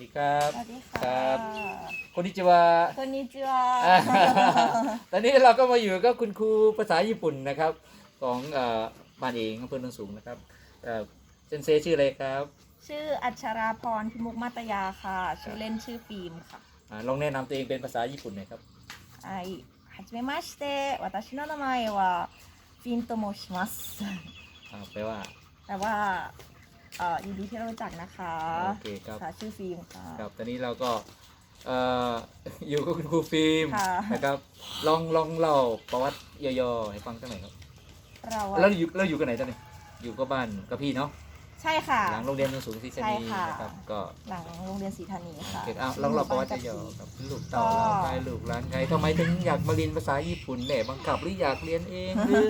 ดีครับ สวัสดีค่ะ ครับ คนนิจิวะ คนนิจิวะ อ่า ตอนนี้เราก็มาอยู่กับคุณครูภาษาญี่ปุ่นนะครับ ของเอ่อบ้านเองอำเภอโนนสูงนะครับเอ่อเซนเซชื่ออะไรครับ ชื่ออัชราพรพิมุกมาตยาค่ะ ชื่อเล่นชื่อฟิล์มค่ะ อ่าลองแนะนำตัวเองเป็นภาษาญี่ปุ่นหน่อยครับ ไอはじめまして私の名前はフィンと申します อ่าแปลว่า แต่ว่า เอ่อยินดีที่รู้จักนะคะโอเคครับ ค่ะชื่อฟิล์มค่ะ ครับตอนนี้เราก็เอ่อ อยู่กับคุณครูฟิล์มค่ะ นะครับ ลองลองเล่าประวัติย่อๆให้ฟังสักหน่อยครับเราอะแล้วอยู่เราอยู่กันไหนตอนนี้อยู่ก็บ้านกับพี่เนาะใช่ค่ะ หลังโรงเรียนโนนสูงศรีสใช่นีค่ะ นะครับก็หลังโรงเรียนศรีธานีค่ะเก็บอ้าวลองเล่าประวัติย่อๆครับลูกเต่าเราใครลูกหลานใครทำไมถึงอยากมาเรียนภาษาญี่ปุ่นแม่บังคับหรืออยากเรียนเองหรือ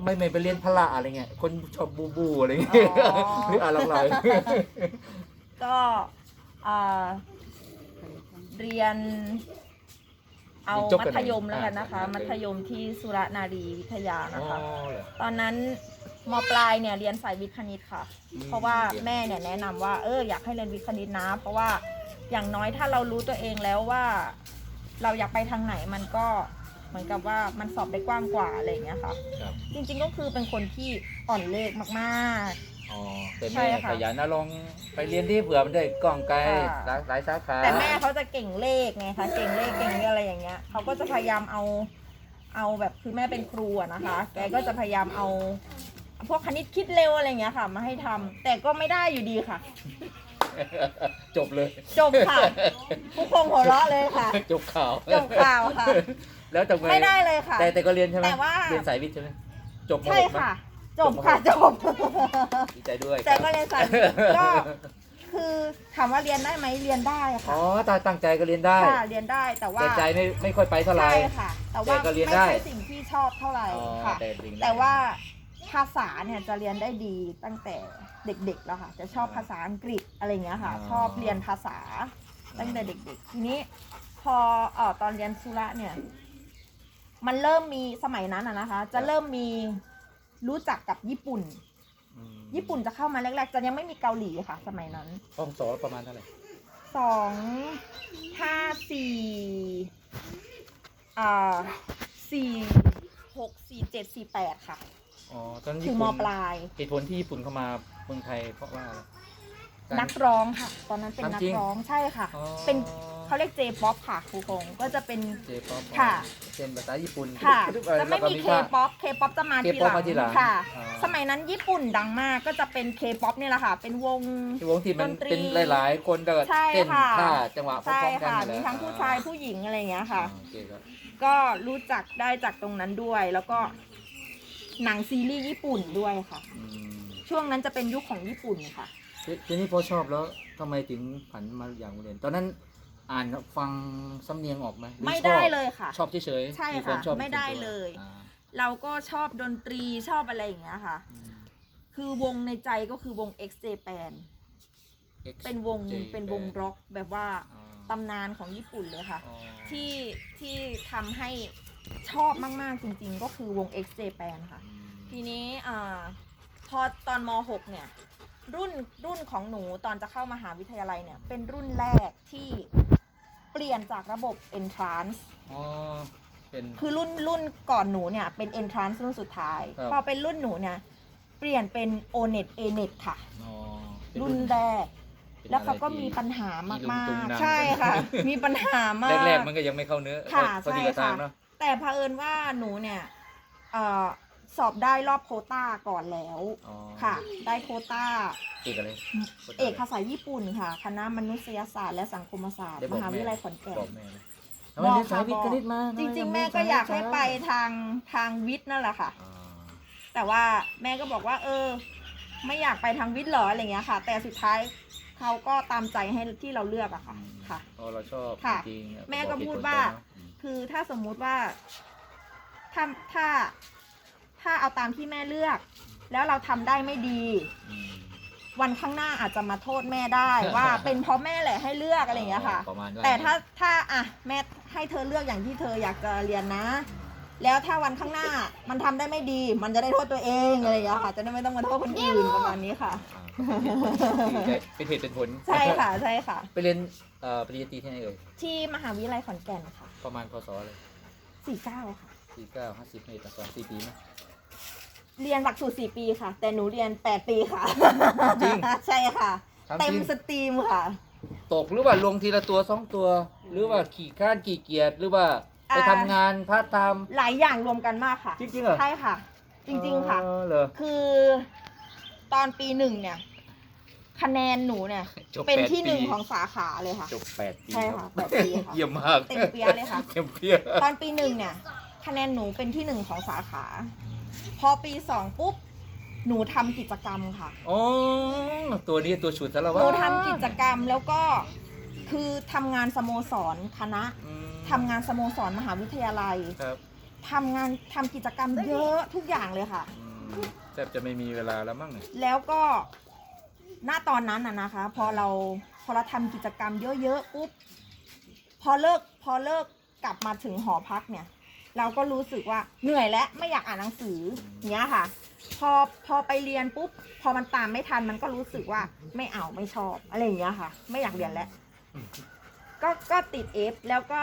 ทำไมไม่ไปเรียนพละอะไรเงี้ย คนชอบบูบูอะไรเงี้ยอ๋อ หรืออะไรลอยก็เอ่อเรียน เอาจบมักันไหนธยมแล้วกันนะคะอ่ามัธยมที่สุรนารีวิทยาอ๋นะอคะ เหรอ ตอนนั้นมปลายเนี่ยเรียนสายวิทย์คณิตค่ะ อืม เพราะว่าแม่เนี่ยแนะนำว่าเอออยากให้เรียนวิทย์คณิตนะ เพราะว่าอย่างน้อยถ้าเรารู้ตัวเองแล้วว่า เราอยากไปทางไหนมันก็ เหมือนกับว่ามันสอบได้กว้างกว่าอะไรอย่างเงี้ยค่ะ ครับจริงๆก็คือเป็นคนที่อ่อนเลขมาก อ๋อแต่ใช่แม่ค่ะ ขยันนะลองไปเรียนที่เผื่อมันได้กล้องไกลค่ะหลายหลายสาขาๆ แต่แม่เขาจะเก่งเลขไงคะเก่งเลขเก่งเรื่องอะไรอย่างเงี้ยเขาก็จะพยายามเอาเอาแบบคือแม่เป็นครูอะนะคะ แกก็จะพยายามเอา พวกคณิตคิดเร็วอะไรอย่างเงี้ยค่ะ มาให้ทำแต่ก็ไม่ได้อยู่ดีค่ะ จบเลย จบค่ะ ผู้คงหัวเราะเลยค่ะ จบข่าว จบข่าวค่ะ แล้วทำไมไม่ได้เลยค่ะ แต่แต่ก็เรียนใช่ไหมแต่ว่า เรียนสายวิทย์ใช่ไหมจบมใช่หกไหม ค่ะจบค่ะจบ ดีใจด้วยแต่ครับก็เรียนสายก็ คือถามว่าเรียนได้ไหมเรียนได้อ๋ค่ะอตาตั้งใจก็เรียนได้ค่ะเรียนได้แต่ว่าแต่ใจไม่ไม่ค่อยไปเท่าไหร่ ใช่ค่ะ แต่ว่าแต่ก็เรียนไม่ได้ ใช่สิ่งที่ชอบเท่าไหร่อ๋อค่ะ แต่เรียนได้ แต่ว่าภาษาเนี่ยจะเรียนได้ดีตั้งแต่เด็กๆแล้วค่ะ จะชอบภาษาอังกฤษอะไรอย่างเงี้ยค่ะชอบเรียนภาษาตั้งแต่เด็ก ๆ ทีนี้พอเอ่อตอนเรียนสุระเนี่ย มันเริ่มมีสมัยนั้นอะนะคะ จะเริ่มมีรู้จักกับญี่ปุ่น อืมญี่ปุ่นจะเข้ามาแรกๆ จะยังไม่มีเกาหลีค่ะ สมัยนั้นห้องสอนประมาณเท่าไหร่สองห้าสี่อ่าสี่หกสี่เจ็ดสี่แปดค่ะ อ๋อตอนนั้นถึญี่งมปุ่นปลาย เหตุผลที่ญี่ปุ่นเข้ามาเมืองไทยเพราะว่าอะไรารนักร้องค่ะ ตอนนั้นเป็นถามนักจริง ร้องใช่ค่ะ อ๋อเป็น เขาเรียกเจป๊อปค่ะครูคงก็จะเป็น เจป๊อปค่ะ เป็นภาษาญี่ปุ่นค่ะทุกๆจะไม่มีเคป๊อปเคป๊อปจะมาทีห K-pop ลังมาทีหลังค่ะอ๋อสมัยนั้นญี่ปุ่นดังมากก็จะเป็นเคป๊อปเนี่ยแหละค่ะ เป็นวงที่วงที่มันดนตรีเป็นหลาย ๆ คนแล้วก็ใช่เต้นค่ะท่าจังหวะพร้ใช่อมๆกันค่ะนั่นแหมีละทั้งผู้ชายผู้หญิงอะไรอย่างเงี้ยค่ะอ่าโอเคครับก็รู้จักได้จากตรงนั้นด้วย แล้วก็หนังซีรีส์ญี่ปุ่นด้วยค่ะอืมช่วงนั้นจะเป็นยุคของญี่ปุ่นค่ะทีทีนี้พอชอบแล้วทำไมถึงผันมาอย่างโรงเรียนตอนนั้น อ่านฟังสำเนียงออกไหมหรือไม่ชอบได้เลยค่ะ ชอบเฉยๆใช่มีวาค่ะชอบไม่ได้ส่วนตัวเลย อ่าเราก็ชอบดนตรีชอบอะไรอย่างเงี้ยค่ะ อืม คือวงในใจก็คือวง X Japan X เป็นวง Japan เป็นวงร็อกแบบว่าอ๋อตำนานของญี่ปุ่นเลยค่ะ อ๋อที่ที่ทำให้ชอบมาก ๆ จริง ๆ ก็คือวง X Japan ค่ะ อืมทีนี้อ่าพอตอนม .6 เนี่ย รุ่นรุ่นของหนูตอนจะเข้ามหาวิทยาลัยเนี่ย เป็นรุ่นแรกที่ เปลี่ยนจากระบบ entrance อ๋อ เป็น คือรุ่นรุ่นก่อนหนูเนี่ยเป็น entrance รุ่นสุดท้าย ครับ พอเป็นรุ่นหนูเนี่ยเปลี่ยนเป็น onet anet ค่ะ อ๋อเป็นรุ่นแรกเป็นแล้วเขาก็อะไรที่มีปัญหาอีลุงมาตุงกนังๆใช่ค่ะ มีปัญหามาก แรกๆมันก็ยังไม่เข้าเนื้อค่ะพอดีใช่กับทางค่ะเนาะ แต่เผอิญว่าหนูเนี่ยเอ่อ สอบได้รอบโควต้าก่อนแล้วอ๋อค่ะ ได้โควต้า เอกอะไรเอกภาษาญี่ปุ่นค่ะ คณะมนุษยศาสตร์และสังคมศาสตร์ ได้บมอกหาแม่วิทยาลัยขอนแก่น บอกแม่นะบทำอกไมเรียนสายค่ะวิทย์คณิตมาจริง ๆ แม่ก็อยากให้ไปทางทางวิทย์นั่นแหละค่ะอ่าแต่ว่าแม่ก็บอกว่า เออ ไม่อยากไปทางวิทย์เหรออะไรเงี้ยค่ะ แต่สุดท้ายเขาก็ตามใจให้ที่เราเลือกอะค่ะอืมค่ะเพราะเราชอบค่ะจริงๆแม่ก็บอกเหตุพูดผลว่าไปเนอะอืมคือถ้าสมมุติว่าถ้าถ้า ถ้าเอาตามที่แม่เลือก แล้วเราทำได้ไม่ดีอืมวันข้างหน้าอาจจะมาโทษแม่ได้ ว่าเป็นเพราะแม่แหละให้เลือกอะไรอย่างเงี้ยค่ะ ประมาณนั้นแต่ถ้าถ้าอะแม่ให้เธอเลือกอย่างที่เธออยากจะเรียนนะอืมแล้วถ้าวันข้างหน้ามันทำได้ไม่ดี มันจะได้โทษตัวเองอะไรอย่างเงี้ยค่ะ จะได้ไม่ต้องมาโทษคนอื่นประมาณนี้ค่ะ อ่าเป็นเหตุเป็นผลใช่ค่ะใช่ค่ะ ไปเรียนเอ่อปริญญาตรีที่ไหนเอ่ยที่มหาวิทยาลัยขอนแก่นค่ะ ประมาณพศอะไร49ค่ะ สี่เก้าห้าสิบเมตรต่อสี่ปีไหม เรียนหลักสูตร4ปีค่ะ แต่หนูเรียน8ปีค่ะ จริง ใช่ค่ะ ถามเต็จมริงสตรีมค่ะ ตกหรือว่าลงทีละตัวสองตัว หรือว่าขี่ข้านขี่เกียจหรือว่าไปอ่า ทำงานพาร์ทไทม์หลายอย่างรวมกันมากค่ะ จริงๆเหรอใช่ค่ะ จริง ๆ ค่ะอ๋อเหรอคือตอนปีหนึ่งเนี่ย คะแนนหนูเนี่ย จบเป็นแปดที่หนึ่งปีของสาขาเลยค่ะ จบแปดปีใช่ค่ะแปดปีค่ะเยี่ยมมากเต็มเปี้ยเลยค่ะ เต็มเปี้ยตอนปีหนึ่งเนี่ย คะแนนหนูเป็นที่หนึ่งของสาขา พอปีสองปุ๊บ หนูทำกิจกรรมค่ะ อ๋อตัวนี้ตัวฉุดสารหวัตนูรทำกิจกรรมแล้วก็คือทำงานสโมสรคณะอืมทำงานสโมสรมหาวิทยาลัยครับทำงานทำกิจกรรมเยอะทุกอย่างเลยค่ะ อืมแทบจะไม่มีเวลาแล้วมั้งเนี่ยแล้วก็ณตอนนั้นน่ะนะคะ พอเราพอเราทำกิจกรรมเยอะๆปุ๊บพอเลิกพอเลิกกลับมาถึงหอพักเนี่ย เราก็รู้สึกว่าเหนื่อยและไม่อยากอ่านหนังสืออย่างเงี้ยค่ะ พอพอไปเรียนปุ๊บพอมันตามไม่ทันมันก็รู้สึกว่าไม่เอาไม่ชอบอะไรอย่างเงี้ยค่ะ ไม่อยากเรียนแล้วก็ก็ติดเอฟแล้วก็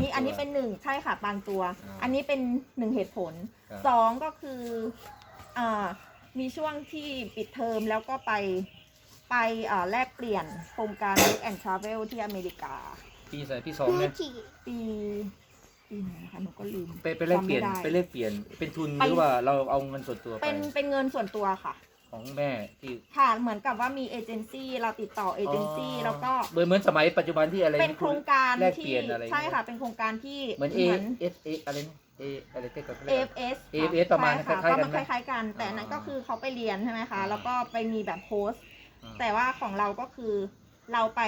นี่อันนี้เป็นหนึ่งใช่ค่ะบางตัว อันนี้เป็นหนึ่งเหตุผลครับสองก็คืออ่ามีช่วงที่ปิดเทอมแล้วก็ไปไปอ่าแลกเปลี่ยนโครงการ Work and Travel ที่อเมริกา ปีใส่ปีสองเนี่ยปี ปีไหนนะคะหนูก็ลืมไปไปแลกเปลี่ยนจำม่ด้ ไปแลกเปลี่ยนเป็นทุนไป หรือว่าเราเอาเงินส่วนตัวไปเป็นเป็นเงินส่วนตัวค่ะ ของแม่ที่ค่ะเหมือนกับว่ามีเอเจนซี่เราติดต่อเอเจนซี่แล้วก็เหมือนเหมือนสมัยปัจจุบันที่อะไรเป็นโครงการแลกเปที่ลี่ยนอะไรใช่ค่ะ เป็นโครงการที่เหมือนเอเอสเออะไรนะเออะไรเต้กับ AFS ค่ะ AFS ประมาณใช่ค่ะคล้ายๆกันประไหมมาณคล้ายๆกัน แต่อันนั้นอ่าก็คือเขาไปเรียนใช่ไหมคะอ่า แล้วก็ไปมีแบบโพสต์อ่าแต่ว่าของเราก็คือเราไป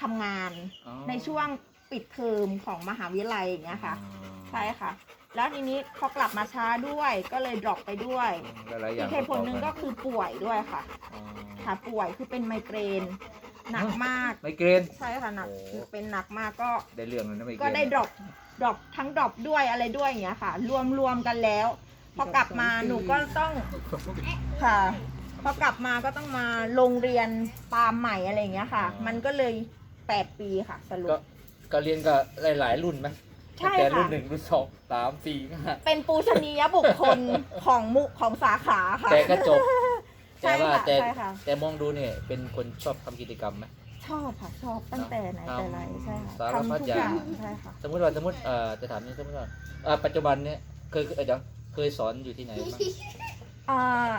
ทำงานอ๋อในช่วง ปิดเทอมของมหาวิทยาลัยอย่างเงี้ยค่ะอ๋อใช่ค่ะ แล้วทีนี้พอกลับมาช้าด้วยก็เลยดรอปไปด้วยหลายๆออีย่างกเหตุผลหนึ่งก็คือป่วยด้วยค่ะ อ๋อค่ะป่วยคือเป็นไมเกรนหนักมาก ไมเกรน ใช่ค่ะหนักโอ้ เป็นหนักมากก็ ได้เรื่องเลยนะไมเกรนก็ได้ดรอปดรอปทั้งดรอปด้วยอะไรด้วยอย่างเงี้ยค่ะ รวมรวมกันแล้ว พอกลับมาหนูก็ต้องค่ะ พอกลับมาก็ต้องมาโรงเรียนตามใหม่อะไรอย่างเงี้ยค่ะ มันก็เลยแปดปีค่ะสรุก็ป ก็เรียนกับหลายๆ รุ่นไหมใช่แต่ค่ะรุ่นหนึ่งรุ่นสองสามสี่ห้าเป็นปูชนียบุคคลของมุของสาขาค่ะ แต่ก็จบ ใช่แต่ว่าค่ะแต่ใช่ค่ะ แต่มองดูเนี่ยเป็นคนชอบทำกิจกรรมไหม ชอบค่ะ ชอบตั้งแต่ไหนแต่ไรใช่ค่ะสารพัดทำทุกออย่างย่างใช่ค่ะ สมมติว่าสมมติเอ่อจะถามนี่สมมติว่าเอ่อปัจจุบันเนี่ยเคยเอ่อเดี๋ยวเคยสอนอยู่ที่ไหนบ้าง อ่า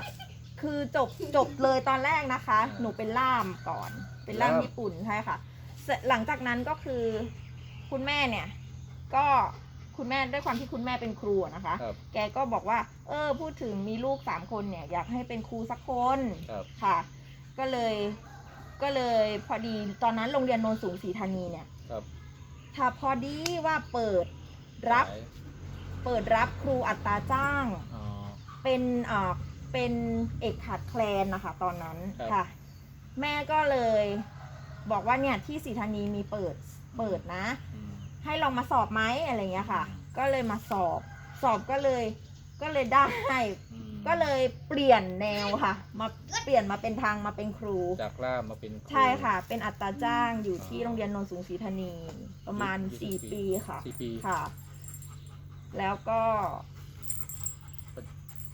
คือจบจบเลยตอนแรกนะคะ อ่าหนูเป็นล่ามก่อน เป็นล่ามล่ามญี่ปุ่นใช่ค่ะเสร็จหลังจากนั้นก็คือ คุณแม่เนี่ย ก็คุณแม่ด้วยความที่คุณแม่เป็นครูอะนะคะ ครับแกก็บอกว่า เออ พูดถึงมีลูกสามคนเนี่ย อยากให้เป็นครูสักคนครับค่ะ ก็เลยก็เลยพอดีตอนนั้นโรงเรียนโนนสูงศรีธานีเนี่ยครับ ถ้าพอดีว่าเปิดรับสายเปิดรับครูอัตราจ้าง อ๋อ เป็นอ่าเป็นเอกขาดแคลนนะคะ ตอนนั้นครับ ค่ะ แม่ก็เลยบอกว่าเนี่ยที่ศรีธานีมีเปิดเปิดนะอืม ให้ลองมาสอบไหมอะไรเงี้ยค่ะ ก็เลยมาสอบ สอบก็เลยก็เลยได้อืมก็เลยเปลี่ยนแนวค่ะ มาเปลี่ยนมาเป็นทางมาเป็นครู จากล่ามมาเป็นครู ใช่ค่ะ เป็นอัตราจ้างอยู่ที่โรงเรียนโนนสูงศรีธานี ประมาณอยู่ที่4ปีค่ะสี่ปี ค่ะ แล้วก็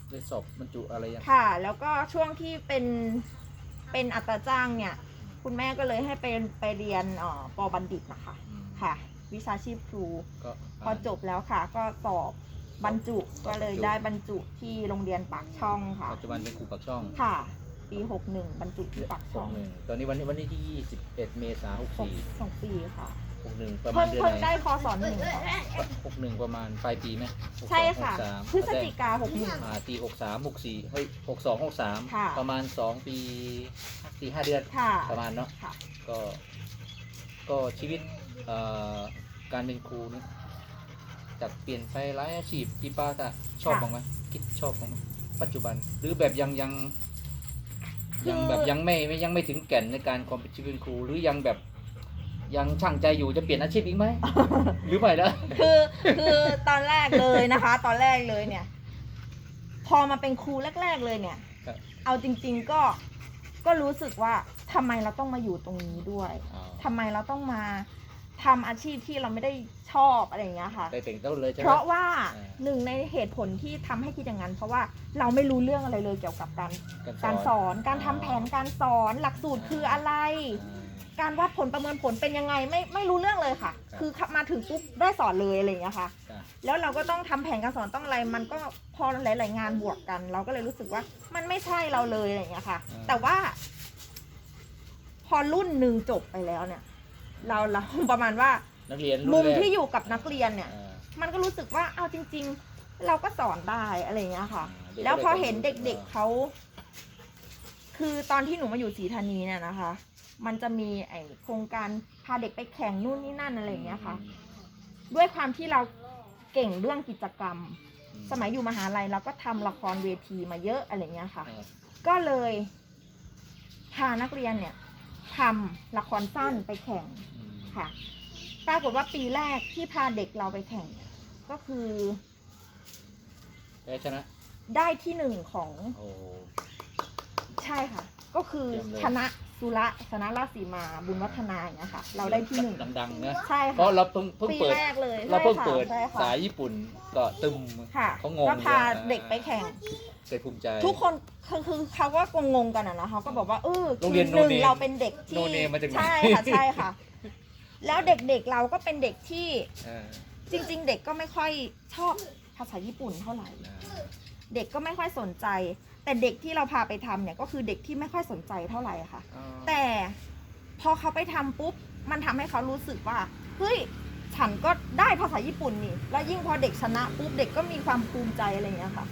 ได้สอบบรรจุอะไรยังค่ะ แล้วก็ช่วงที่เป็นเป็นอัตราจ้างเนี่ย คุณแม่ก็เลยให้ไปไปเรียนเอ่อปอบัณฑิตนะคะอืมค่ะ วิชาชีพครู ก็พอจบแล้วค่ะ ก็สอบบรรจุสอบบรรจุก็เลยได้บรรจุที่โรงเรียนปากช่องค่ะ ปัจจุบันเป็นครูปักช่องค่ะ ปีหกหนึ่งบรรจุที่ปากสช่อองงหนึ่งตอนนี้วันนี้วันนี้ที่ยี่สิบเอ็ดเมษายนหกสองสี่สองปีค่ะหกหนึ่งประมาเพิ่ณงเดือนเพิ่งไหนได้คอสอนหนึ่งค่ะหกหนึ่งประมาณปลายปีไหมหกสองใช่ค่ะหกสามพฤศจิกาหกหนึ่งอ่าตีหกสามหกสี่เฮ้ยหกสองหกสามค่ะประมาณสองปีสี่ห้าเดือน ค่ะประมาณเนาะ ค่ะ ก็ ก็ชีวิตเอ่อ การเป็นครูนี่จากเปลี่ยนไปหลายอาชีพพี่ป้าจะชอบบ้างไหมคิดชอบบ้างไหมปัจจุบัน หรือแบบยังยังยังแบบยังไม่ไม่ยังไม่ถึงแก่นในการความเป็นชีวิตเป็นครู หรือยังแบบยังช่างใจอยู่จะเปลี่ยนอาชีพอีกไหมหรือไม่แล้วคือคือตอนแรกเลยนะคะ ตอนแรกเลยเนี่ย พอมาเป็นครูแรก ๆ เลยเนี่ยครับเอาจริง ๆก็ก็รู้สึกว่าทำไมเราต้องมาอยู่ตรงนี้ด้วยอ๋อทำไมเราต้องมา ทำอาชีพที่เราไม่ได้ชอบอะไรอย่างเงี้ยค่ะได้แต่งต้นเลยใช่ไหม เพราะว่าอ่า หนึ่งในเหตุผลที่ทำให้คิดอย่างนั้น เพราะว่าเราไม่รู้เรื่องอะไรเลยเกี่ยวกับการการสอนการทำแผนการสอนหลักสูตรคืออะไร อ่า การวัดผลประเมินผลเป็นยังไงไม่ไม่รู้เรื่องเลยค่ะ ครับ คือมาถึงปุ๊บได้สอนเลยอะไรอย่างเงี้ยค่ะ จ้ะแล้วเราก็ต้องทำแผนการสอนต้องอะไร มันก็พอหลาย ๆ งานบวกกัน เราก็เลยรู้สึกว่ามันไม่ใช่เราเลยอะไรอย่างเงี้ยค่ะ แต่ว่า พอรุ่นหนึ่งจบไปแล้วเนี่ย เราเราประมาณว่านักเรียนรุ่นมุมแรกที่อยู่กับนักเรียนเนี่ย อ่า มันก็รู้สึกว่าเอาจริง ๆ เราก็สอนได้อะไรอย่างเงี้ยค่ะ อ่าเด็กก็แล้วพอได้เห็นความรู้เด็กๆเขา คือตอนที่หนูมาอยู่ศรีธานีเนี่ยนะคะ มันจะมีไอโครงการพาเด็กไปแข่งนู่นนี่นั่นอะไรอย่างเงี้ยค่ะ ด้วยความที่เราเก่งเรื่องกิจกรรม อืสมัยอยู่มหาลัยเราก็ทำละครเวทีมาเยอะอะไรอย่างเงี้ยค่ะ อ่าก็เลยพานักเรียนเนี่ย ทำละครสั้นไปแข่งอืมค่ะ ปรากฏว่าปีแรกที่พาเด็กเราไปแข่งเนี่ยก็คือ ได้ชนะ ได้ที่หนึ่งของ โอ้ ใช่ค่ะ ก็คือเยี่ยมเลยชนะ สุระชนะราชสีมาบุญวัฒนาอย่างเงี้ยค่ะ เราได้ที่หนึ่งดังๆนะใช่เพค่ะราะเราเพิ่งเพิ่งปีเปิด แรกเลยเราเพิ่งใช่ค่ะเปิดใช่ค่ะสายญี่ปุ่นก็ตึมค่ะเขางงก็พาเลยเด็กไปแข่งเคยภูมิใจ ทุกคนคือคือเขาก็งงงๆกันอะนะเขาก็บอกว่าเออโรงเรียนหนึ่ง no name เราเป็นเด็กที่ no name มาจากไหน ใช่ค่ะใช่ค่ะ แล้วเด็กๆเราก็เป็นเด็กที่เออจริง ๆ เด็กก็ไม่ค่อยชอบภาษาญี่ปุ่นเท่าไหร่ อ่า เด็กก็ไม่ค่อยสนใจ แต่เด็กที่เราพาไปทำเนี่ยก็คือเด็กที่ไม่ค่อยสนใจเท่าไหร่ค่ะอ๋อแต่พอเขาไปทำปุ๊บ มันทำให้เขารู้สึกว่า เฮ้ย ฉันก็ได้ภาษาญี่ปุ่นนี่ แล้วยิ่งพอเด็กชนะปุ๊บ เด็กก็มีความภูมิใจอะไรอย่างเงี้ยค่ะ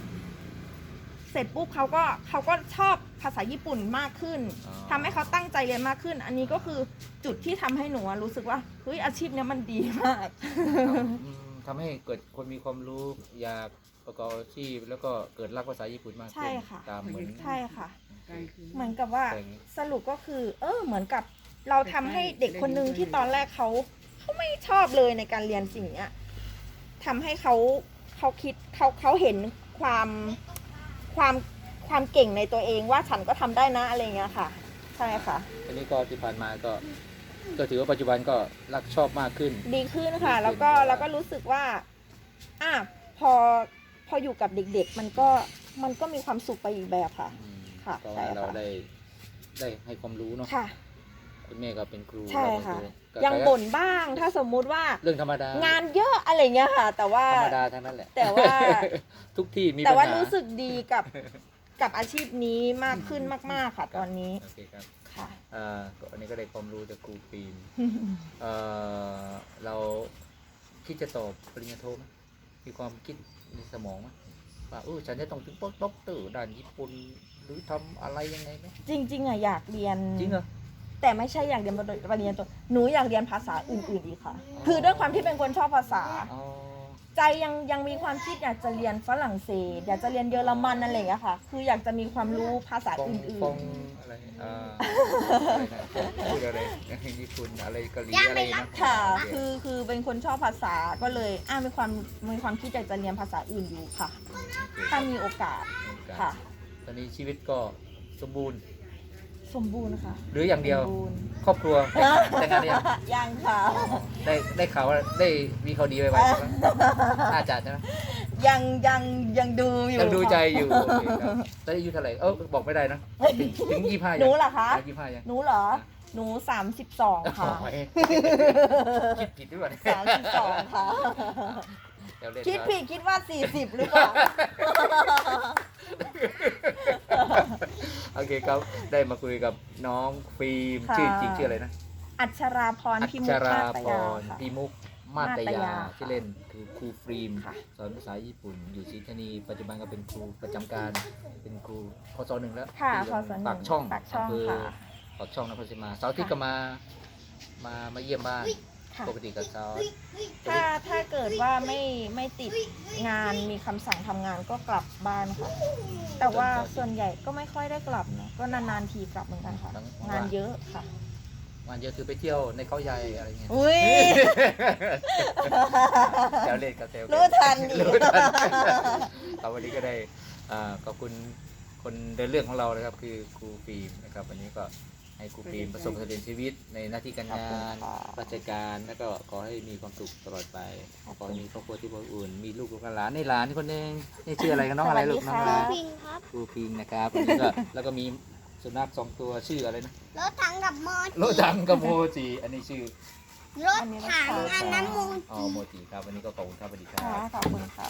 เสร็จปุ๊บเขาก็เขาก็ชอบภาษาญี่ปุ่นมากขึ้นอ๋อ ทำให้เขาตั้งใจเรียนมากขึ้น อันนี้ก็คือจุดที่ทำให้หนูอะรู้สึกว่า เฮ้ยอาชีพเนี้ยมันดีมากอืมทำให้เกิดคนมีความรู้อยาก ประกอบอาชีพแล้วก็เกิดรักภาษาญี่ปุ่นมากขึ้นใช่ค่ะ ตามเหมือน ใช่ค่ะใกล้ขึ้นเหมือนกับว่าแต่อย่างนี้สรุปก็คือ เออ เหมือนกับเราทำให้เด็กคนหนึ่งที่ตอนแรกเขาเขาไม่ชอบเลยในการเรียนสิ่งเนี้ยทำให้เขาเขาคิดเขาเขาเห็นความความความเก่งในตัวเองว่าฉันก็ทำได้นะอะไรเงี้ยค่ะ ใช่ค่ะ อันนี้ก็ที่ผ่านมาก็ ก็ถือว่าปัจจุบันก็รักชอบมากขึ้น ดีขึ้นค่ะ แล้วก็ดีขึ้น แล้วก็รู้สึกว่าอะพอ พออยู่กับเด็กๆ มันก็มันก็มีความสุขไปอีกแบบค่ะ อืมค่ะเพราะใช่ว่าค่ะเราได้ได้ให้ความรู้เนาะค่ะ คุณแม่ก็เป็นครูใช่เราก็ค่ะก็ยังบ่นบ้างถ้าสมมุติว่าเรื่องธรรมดางานเยอะอะไรเงี้ยค่ะ แต่ว่า ธรรมดาทั้งนั้นแหละ แต่ว่า ทุกที่มีแต่ปัญว่าหารู้สึกดีกับกับอาชีพนี้มากขึ้นมาก ๆ ค่ะ ตอนนี้โอเคครับค่ะ อ่าก็อันนี้ก็ได้ความรู้จากครูปีนเอ่อเราคิดจะสอบปริญญาโทไหมมีความคิด ในสมองไหมว่าเออฉันจะต้องถึงด็อกเตอร์ด้านญี่ปุ่นหรือทำอะไรยังไงไหมจริง ๆอะอยากเรียนจริงเหรอแต่ไม่ใช่อยากเรียนปริญญาโทหนูอยากเรียนภาษาอื่นๆอีกค่ะ คือด้วยความที่เป็นคนชอบภาษาอ๋อ ใจยังยังมีความคิดอยากจะเรียนฝรั่งเศส อยากจะเรียนเยอรมันอะไรอย่างเงี้ยค่ะ คืออยากจะมีความรู้ภาษาฟองอื่ฟอนงอะไรอ่าอะไรนะพูดอะไรญี่ปุ่นอะไรเกาหลีอะไรนะๆ ค่ะ โเคือคือเป็นคนชอบภาษาก็เลยอ่ามีความมีความคิดอยากจะเรียนภาษาอื่นอยู่ค่ะ โอเคถ้ามีโอกาสครับค่ะ ตอนนี้ชีวิตก็สมบูรณ์ สมบูรณ์ค่ะหรืออย่างเดียว สมบูรณ์ครอบครัวแต่งงานหรือยังยังค่ะได้ได้ข่าวว่าได้มีข่าวดีไว้ไว้ใช่ไหมน่าจะใช่ไหมยังยังยังดูอยู่ยังดูใจค่ะอยู่โอเคครับตอนนี้อายุเท่าไหร่เออบอกไม่ได้นะถึงถึงยี่ห้าหนูเหรอคะยี่ห้ายังหนูเหรอหนูสามสิบสองค่ะโอ้ยคิดผิดหรือเปล่าเนี่ย สามสิบสองค่ะ เดี๋ยวเล่นคิดนะผิดคิดว่าสี่สิบหรือเปล่า โอเคครับได้มาคุยกับน้องฟิล์มค่ะ ชื่อจริงชื่ออะไรนะอัชราพรอัพิมุชขรามาตพยารค่ะ พิมุกมาตมาตยายาชื่อเล่นคือครูฟิล์มค่ะ สอนภาษาญี่ปุ่น อยู่ศรีธานีปัจจุบันก็เป็นครูประจำการ เป็นครูพศหนึ่งแล้วค่ะที่พศหนึ่งปากช่องปากช่องำเภค่ะ ปากช่องนครศรีมาเสาร์อาที่ค่ะก็มามามาเยี่ยมบ้าน ค่ะ ปกติก็สอนถ้าถ้าเกิดว่าไม่ไม่ติดงานมีคำสั่งทำงานก็กลับบ้านค่ะ แต่ว่าส่วนใหญ่ก็ไม่ค่อยได้กลับนะก็นานๆทีกลับเหมือนกันค่ะ งานเยอะค่ะ วันเดียวคือไปเที่ยวในเขาใหญ่อะไรเงี้ยอุ้ย แซวเล่นกับแซวเล่นรู้ทันอีก รู้ทันครับวันนี้ก็ได้อ่าขอบคุณคนเดินเรื่องของเรานะครับ คือครูฟิล์มนะครับวันนี้ก็ ให้ครูฟิล์มประสบความสำเร็จชีวิตในหน้าที่การงานขอบคุณค่ะราชการแล้วก็ขอให้มีความสุขตลอดไปขอให้มีครอบครัวที่อบอุ่นมีลูกกับหลานในหลานคนหนึงนี่ชื่ออะไรกันน้องอะไรลูกน้องอะไรสวัสดีพิงครับครูฟิล์มนะครับวันนี้ก็ แล้วก็มีสุนัขสองตัวชื่ออะไรนะรถถังกับมอโลดังกับโมจิอันนี้ชื่อรถถังอันนั้นมูอ๋อโมจิครับวันนี้ก็ขอบคุณครับสวัสดีครัค่ะบขอบคุณค่ะ